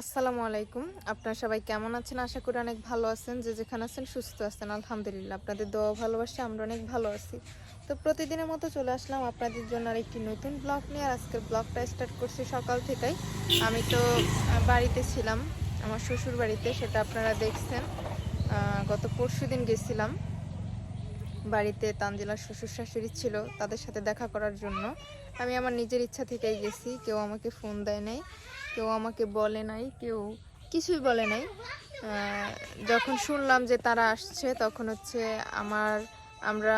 আসসালামু আলাইকুম। আপনারা সবাই কেমন আছেন? আশা করি অনেক ভালো আছেন। যে যেখানে আছেন সুস্থ আছেন, আলহামদুলিল্লাহ। আপনাদের দোয়া ভালোবাসে আমরা অনেক ভালো আছি। তো প্রতিদিনের মতো চলে আসলাম আপনাদের জন্য আর একটি নতুন ব্লগ নিয়ে। আর আজকের ব্লগটা স্টার্ট করছি সকাল থেকেই। আমি তো বাড়িতে ছিলাম, আমার শ্বশুর বাড়িতে সেটা আপনারা দেখছেন। গত পরশু দিন গেছিলাম। বাড়িতে তানজিলার শ্বশুর শাশুড়ি ছিল তাদের সাথে দেখা করার জন্য। আমি আমার নিজের ইচ্ছা থেকেই গেছি। কেউ আমাকে ফোন দেয় নাই, কেউ আমাকে বলে নাই, কেউ কিছুই বলে নাই। যখন শুনলাম যে তারা আসছে, তখন হচ্ছে আমার, আমরা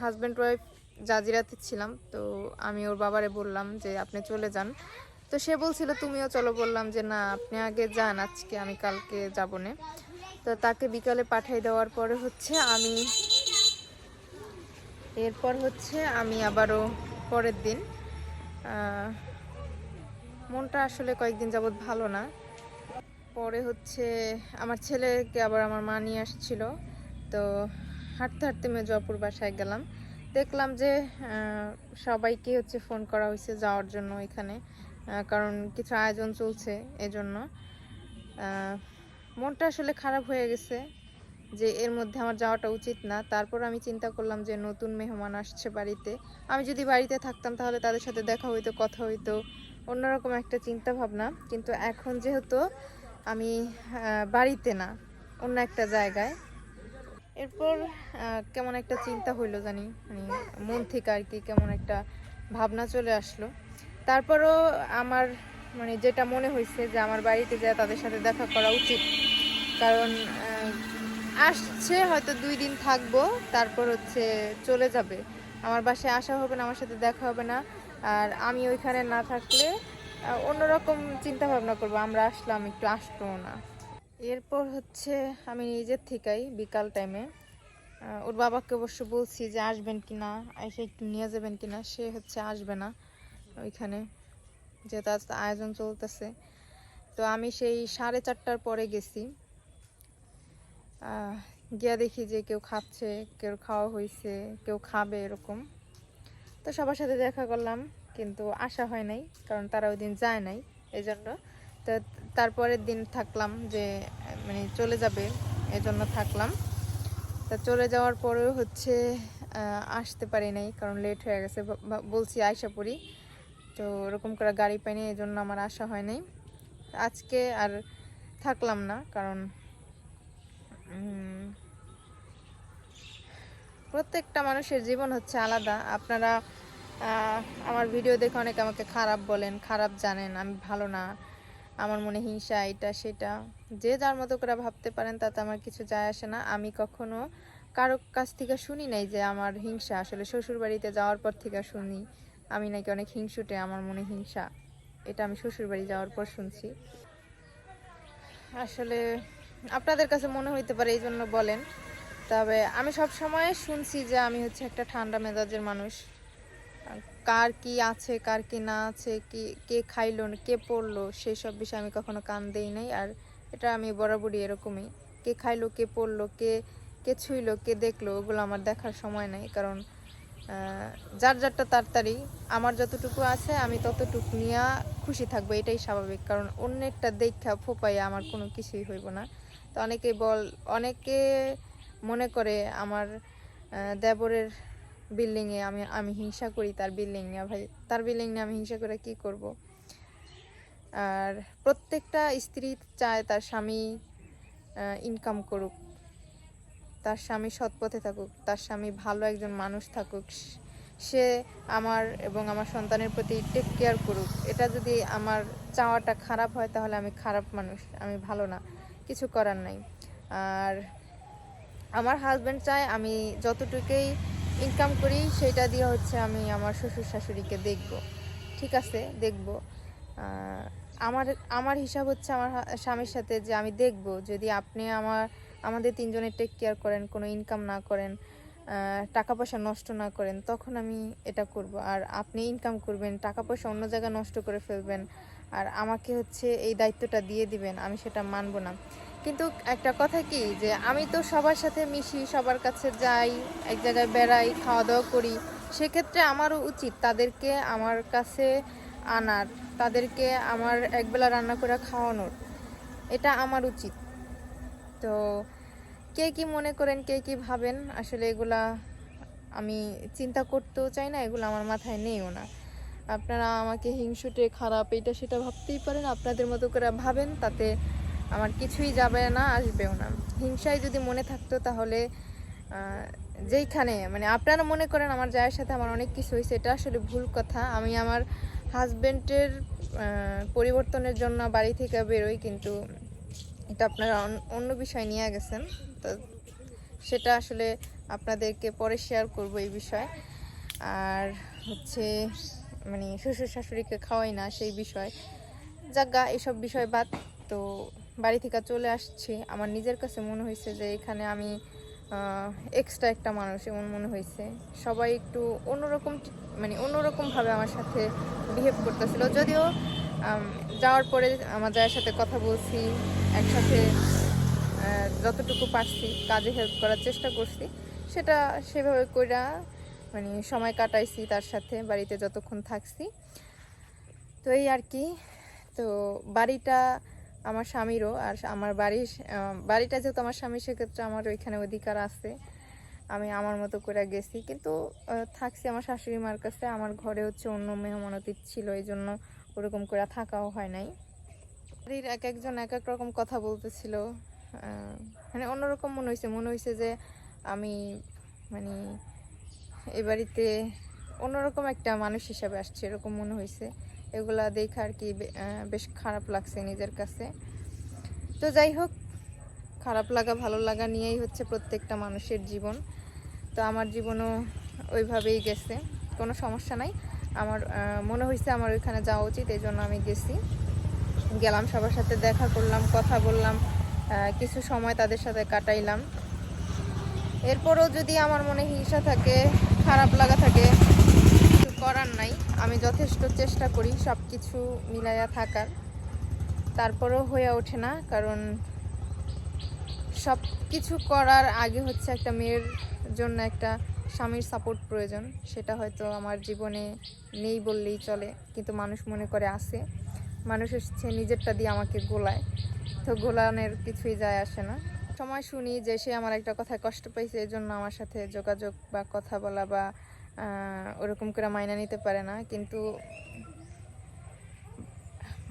হাজব্যান্ড ওয়াইফ জাজিরাতে ছিলাম। তো আমি ওর বাবারে বললাম যে, আপনি চলে যান। তো সে বলছিল, তুমিও চলো। বললাম যে, না, আপনি আগে যান, আজকে আমি কালকে যাব না। তো তাকে বিকালে পাঠিয়ে দেওয়ার পরে হচ্ছে আমি এরপর হচ্ছে আমি আবারও পরের দিন মনটা আসলে কয়েকদিন যাবৎ ভালো না। পরে হচ্ছে আমার ছেলেকে আবার আমার মা নিয়ে আসছিল, তো হাঁটতে হাঁটতে মেজপুর বাসায় গেলাম। দেখলাম যে সবাইকে হচ্ছে ফোন করা হয়েছে যাওয়ার জন্য এখানে কারণ কিছু আয়োজন চলছে এজন্য। মনটা আসলে খারাপ হয়ে গেছে। যে এর মধ্যে আমার যাওয়াটা উচিত না। তারপর আমি চিন্তা করলাম যে নতুন মেহমান আসছে বাড়িতে। আমি যদি বাড়িতে থাকতাম তাহলে তাদের সাথে দেখা হইতো, কথা হইতো, অন্যরকম একটা চিন্তা ভাবনা কিন্তু এখন যেহেতু আমি বাড়িতে না, অন্য একটা জায়গায়, এরপর কেমন একটা চিন্তা হইল জানি মানে মন থেকে আর কি কেমন একটা ভাবনা চলে আসলো। তারপরও আমার মানে যেটা মনে হয়েছে যে আমার বাড়িতে যায় তাদের সাথে দেখা করা উচিত। কারণ আসছে, হয়তো দুই দিন থাকব, তারপর হচ্ছে চলে যাবে। আমার বাসায় আসা হবে না, আমার সাথে দেখা হবে না। আর আমি ওইখানে না থাকলে অন্যরকম চিন্তা ভাবনা করব, আমরা আসলাম, একটু আসতো না। এরপর হচ্ছে আমি নিজের থেকেই, বিকাল টাইমে ওর বাবাকে অবশ্য বলছি যে আসবেন কি না এসে একটু নিয়ে যাবেন কি না সে হচ্ছে আসবে না ওইখানে, যেহেতু আয়োজন চলতেছে। তো আমি সেই সাড়ে চারটার পরে গেছি। গিয়া দেখি যে কেউ খাচ্ছে, কেউ খাওয়া হয়েছে কেউ খাবে এরকম। তো সবার সাথে দেখা করলাম, কিন্তু আসা হয় নাই, কারণ তারা ওই দিন যায় নাই এই জন্য তো তারপরের দিন থাকলাম যে মানে চলে যাবে, এজন্য থাকলাম। তা চলে যাওয়ার পরেও হচ্ছে আসতে পারি নাই, কারণ লেট হয়ে গেছে বলছি আয়সা পড়ি। তো ওরকম করে গাড়ি পাইনি এই জন্য আমার আসা হয় নাই। আজকে আর থাকলাম না, কারণ প্রত্যেকটা মানুষের জীবন হচ্ছে আলাদা। আপনারা আমার ভিডিও দেখে অনেকে আমাকে খারাপ বলেন, খারাপ জানেন, আমি ভালো না। আমার মনে হিংসা, এটা, সেটা। যে যার মতো করে ভাবতে পারেন, তাতে আমার কিছু যায় আসে না। আমি কখনো কারও কাছ থেকে শুনি নাই যে আমার হিংসা। আসলে শ্বশুর বাড়িতে যাওয়ার পর থেকে শুনি। আমি নাকি অনেক হিংসুটে, আমার মনে হিংসা। এটা আমি শ্বশুর বাড়ি যাওয়ার পর শুনছি। আসলে আপনাদের কাছে মনে হইতে পারে এই জন্য বলেন। তবে আমি সব সময় শুনছি যে আমি হচ্ছে একটা ঠান্ডা মেজাজের মানুষ। কার কি আছে, কার কি না আছে, কি, কে খাইলো, কে পড়ল সেই সব বিষয়ে আমি কখনো কান দেই নাই। আর এটা আমি বরাবরই এরকমই। কে খাইলো, কে পড়ল, কে কে ছুইলো, কে দেখল, ওগুলো আমার দেখার সময় নাই। কারণ যার যারটা তাড়াতাড়ি আমার যতটুকু আছে, আমি ততটুকু নিয়ে খুশি থাকব, এটাই স্বাভাবিক। কারণ অন্যেরটা দেখা ফোপাইয়া আমার কোনো কিছুই হইব না। তো অনেকে বল, অনেকে মনে করে আমার দেবরের বিল্ডিংয়ে আমি আমি হিংসা করি তার বিল্ডিং নিয়ে। ভাই, তার বিল্ডিং নিয়ে আমি হিংসা করে কি করব? আর প্রত্যেকটা স্ত্রী চায় তার স্বামী ইনকাম করুক। তার স্বামী সৎ পথে থাকুক, তার স্বামী ভালো একজন মানুষ থাকুক, সে আমার এবং আমার সন্তানের প্রতি টেক কেয়ার করুক। এটা যদি আমার চাওয়াটা খারাপ হয়, তাহলে আমি খারাপ মানুষ, আমি ভালো না। কিছু করার নাই। আর আমার হাজব্যান্ড চায় আমি যতটুকুই ইনকাম করি, সেটা দিয়ে হচ্ছে আমি আমার শ্বশুর শাশুড়িকে দেখব। ঠিক আছে, দেখব। আমার আমার হিসাব হচ্ছে আমার স্বামীর সাথে যে আমি দেখব, যদি আপনি আমার, আমাদের তিনজনের টেক কেয়ার করেন, কোনো ইনকাম না করেন টাকা পয়সা নষ্ট না করেন, তখন আমি এটা করব। আর আপনি ইনকাম করবেন, টাকা পয়সা অন্য জায়গায় নষ্ট করে ফেলবেন আর আমাকে হচ্ছে এই দায়িত্বটা দিয়ে দিবেন, আমি সেটা মানব না। কিন্তু একটা কথা কি, যে আমি তো সবার সাথে মিশি, সবার কাছে যাই, এক জায়গায় বেড়াই খাওয়া দাওয়া করি, সেক্ষেত্রে আমারও উচিত তাদেরকে আমার কাছে আনার, তাদেরকে আমার একবেলা রান্না করে খাওয়ানোর। এটা আমার উচিত। তো কে কি মনে করেন, কে কি ভাবেন, আসলে এগুলা আমি চিন্তা করতেও চাই না, এগুলো আমার মাথায় নেইও না। আপনারা আমাকে হিংসুটে, খারাপ এটা সেটা ভাবতেই পারেন, আপনাদের মতো করে ভাবেন, তাতে আমার কিছুই যাবে না, আসবেও না। হিংসায় যদি মনে থাকতো তাহলে যেইখানে মানে আপনারা মনে করেন আমার জায়ের সাথে আমার অনেক কিছু হয়েছে, এটা আসলে ভুল কথা। আমি আমার হাজবেন্ডের পরিবর্তনের জন্য বাড়ি থেকে বেরোই, কিন্তু এটা আপনারা অন্য বিষয় নিয়ে গেছেন। তো সেটা আসলে আপনাদেরকে পরে শেয়ার করব এই বিষয়। আর হচ্ছে মানে শ্বশুর শাশুড়িকে খাওয়াই না সেই বিষয়। যাগা এসব বিষয় বাদ, তো বাড়ি থেকে চলে আসছি। আমার নিজের কাছে মনে হয়েছে যে এখানে আমি এক্সট্রা একটা মানুষ, এমন মনে হয়েছে। সবাই একটু অন্যরকম মানে অন্যরকমভাবে আমার সাথে বিহেভ করতেছিল। যদিও যাওয়ার পরে আমার জায়ের সাথে কথা বলছি, একসাথে যতটুকু পারছি কাজে হেল্প করার চেষ্টা করছি। সেটা সেভাবে কইরা মানে সময় কাটাইছি তার সাথে, বাড়িতে যতক্ষণ থাকছি। তো এই আর কি, তো বাড়িটা আমার স্বামীরও আর আমার বাড়ির বাড়িটা যেহেতু আমার স্বামী, সেক্ষেত্রে আমার ওইখানে অধিকার আছে। আমি আমার মতো করে গেছি, কিন্তু থাকছি আমার শাশুড়ি মার কাছে, আমার ঘরে হচ্ছে অন্য মেহমান অতিথি ছিল, এই জন্য ওরকম করে থাকাও হয় নাই। বাড়ির এক একজন এক এক রকম কথা বলতেছিল মানে অন্যরকম মনে হয়েছে মনে হয়েছে যে আমি মানে এ বাড়িতে অন্যরকম একটা মানুষ হিসাবে আসছে, এরকম মনে হয়েছে এগুলা দেখে আর কি বেশ খারাপ লাগছে নিজের কাছে। তো যাই হোক, খারাপ লাগা, ভালো লাগা নিয়েই হচ্ছে প্রত্যেকটা মানুষের জীবন। তো আমার জীবনও ওইভাবেই গেছে, কোনো সমস্যা নাই। আমার মনে হয়েছে আমার ওইখানে যাওয়া উচিত এই জন্য আমি গেছি। গেলাম সবার সাথে, দেখা করলাম, কথা বললাম কিছু সময় তাদের সাথে কাটাইলাম। এরপরও যদি আমার মনে হিংসা থাকে, খারাপ লাগা থাকে, কিছু করার নাই। আমি যথেষ্ট চেষ্টা করি সব কিছু মিলাইয়া থাকার। তারপরেও হয়ে ওঠে না, কারণ সব কিছু করার আগে হচ্ছে একটা মেয়ের জন্য একটা স্বামীর সাপোর্ট প্রয়োজন। সেটা হয়তো আমার জীবনে নেই বললেই চলে, কিন্তু মানুষ মনে করে আছে। মানুষ হচ্ছে নিজেরটা দিয়ে আমাকে গোলায়। তো গোলানের কিছুই যায় আসে না। সময় শুনি যে সে আমার একটা কথায় কষ্ট পাইছে এই জন্য আমার সাথে যোগাযোগ বা কথা বলা বা ওরকম করে মাইনা নিতে পারে না। কিন্তু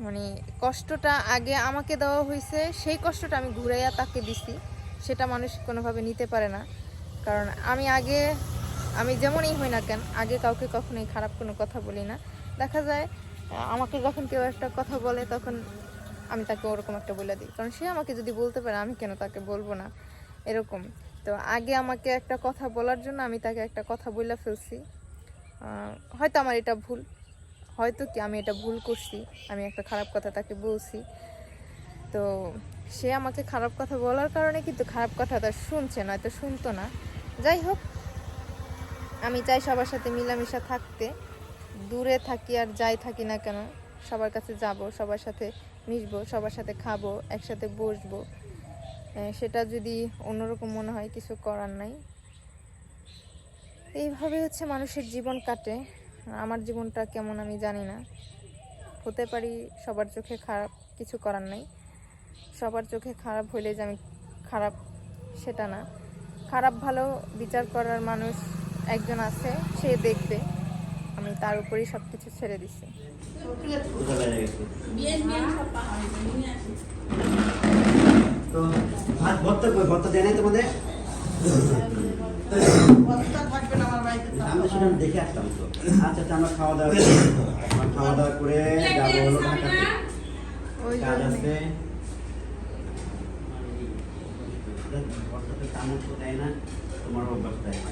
মানে কষ্টটা আগে আমাকে দেওয়া হয়েছে সেই কষ্টটা আমি ঘুরাইয়া তাকে দিছি। সেটা মানুষ কোনোভাবে নিতে পারে না। কারণ আমি আগে, আমি যেমনই হই না কেন, আগে কাউকে কখনোই খারাপ কোনো কথা বলি না। দেখা যায়, আমাকে যখন কেউ একটা কথা বলে, তখন আমি তাকে ওরকম একটা বলে দিই। কারণ সে আমাকে যদি বলতে পারে, আমি কেন তাকে বলব না? এরকম। তো আগে আমাকে একটা কথা বলার জন্য আমি তাকে একটা কথা বলে ফেলছি। হয়তো আমার এটা ভুল। হয়তো কি আমি এটা ভুল করছি, আমি একটা খারাপ কথা তাকে বলছি। তো সে আমাকে খারাপ কথা বলার কারণে কিন্তু খারাপ কথা তার শুনছে নয়তো শুনতো না। যাই হোক, আমি চাই সবার সাথে মিলামিশা থাকতে। দূরে থাকি আর যাই থাকি না কেন, সবার কাছে যাব, সবার সাথে মিশবো, সবার সাথে খাব, একসাথে বসবো। সেটা যদি অন্যরকম মনে হয়, কিছু করার নাই। এইভাবে হচ্ছে মানুষের জীবন কাটে। আমার জীবনটা কেমন আমি জানি না। হতে পারি সবার চোখে খারাপ, কিছু করার নাই। সবার চোখে খারাপ হইলে যে আমি খারাপ, সেটা না। খারাপ ভালো বিচার করার মানুষ একজন আছে, সে দেখবে। আমি তার উপরেই সব কিছু ছেড়ে দিছি। তো ভাত ভর্তা কই? ভর্তা দেয় নাই তোমাদের? আমরা সেটা দেখে আসতাম তো। আচ্ছা আচ্ছা আমরা খাওয়া দাওয়া খাওয়া দাওয়া করে যাব হলো ঢাকাতে কাজ আছে। ভর্তাতে চামচ তো দেয় না তোমার অভ্যাস দেয় না।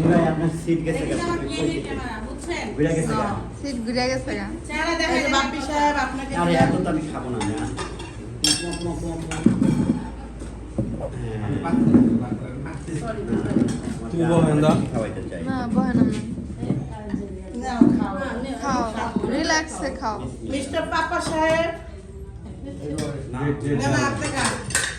ভাই আপনার সিট গেছে ঘুরে গেছে। সিট ঘুরে গেছে গা। এই বাপ্পি সাহেব আপনাকে আরে এত তো আমি খাব না না। তুমি বহেন দাও। না বহেন আমরা খাও। খাও। রিল্যাক্সে খাও। মিস্টার পাপা সাহেব। না না। আপনি খান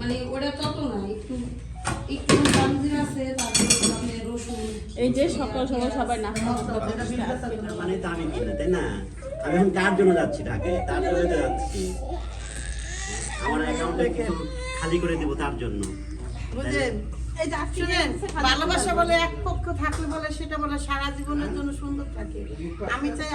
মানে ওটা তত না একটু একটু জিরা আছে তারপরে রসুন। এই যে সকাল সকাল সবাই না মানে কিনে তাই না? আমি এখন কার জন্য যাচ্ছি ঢাকায় তার জন্য যাচ্ছি। আমার অ্যাকাউন্টে খালি করে দিব তার জন্য। বুঝলেন এই ভালোবাসা বলে এক পক্ষ থাকলে বলে সেটা বলে সারা জীবনের জন্য সুন্দর থাকে। আমি চাই